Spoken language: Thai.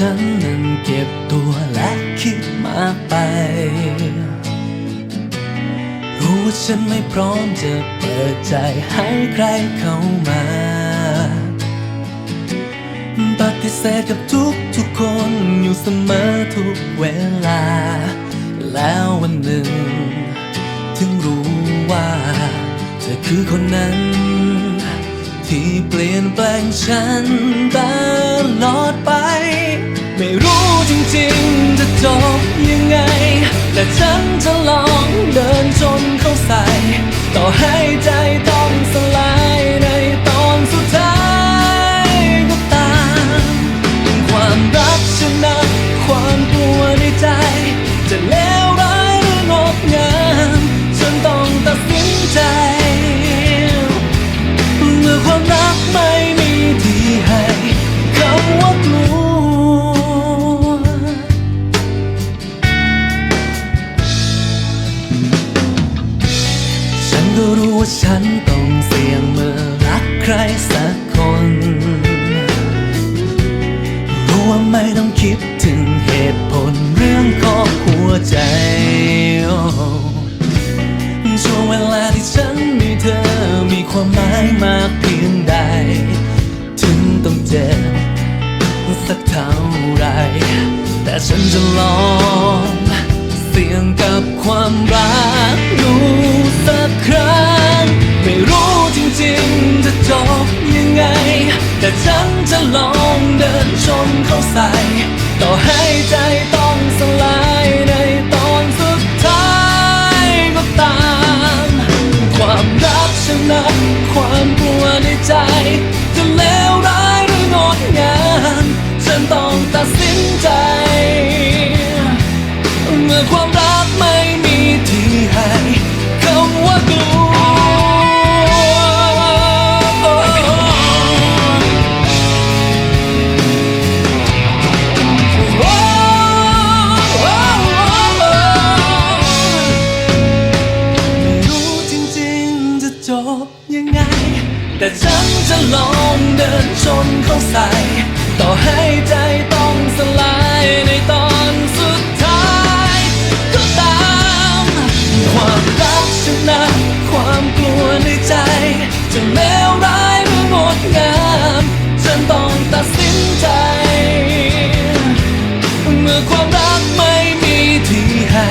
ฉันนั้นเก็บตัวและคิดมากไป รู้ว่าฉันไม่พร้อมจะเปิดใจให้ใครเข้ามาปฏิเสธกับทุกทุกๆคนอยู่เสมอทุกเวลา แล้ววันหนึ่ง ถึงรู้ว่าเธอคือคนนั้น ที่เปลี่ยนแปลงฉันตลอด จริงจะจบยังไง แต่ฉันจะลองเดินชนเข้าใส่ ต่อให้ใจต้องสลายในตอนสุดท้ายก็ตามความรักชนะความกลัวในใจ จะเลวร้ายหรืองดงามฉันต้องตัดสินใจเมื่อความรักไม่ ว่าฉันต้องเสี่ยงเมื่อรักใครสักคน รู้ว่าไม่ต้องคิดถึงเหตุผลเรื่องของหัวใจ ช่วงเวลาที่ฉันมีเธอมีความหมายมากเพียงใด ถึงต้องเจ็บสักเท่าไร แต่ฉันจะลองเสี่ยงกับความ ในใจ จนเข้าใส่ ต่อให้ใจต้องสลายในตอนสุดท้าย ก็ตาม ความรักชนะ ความกลัวในใจ จะแล้ร้ายหรืองดงามฉันต้องตัดสินใจ เมื่อความรักไม่มีที่ให้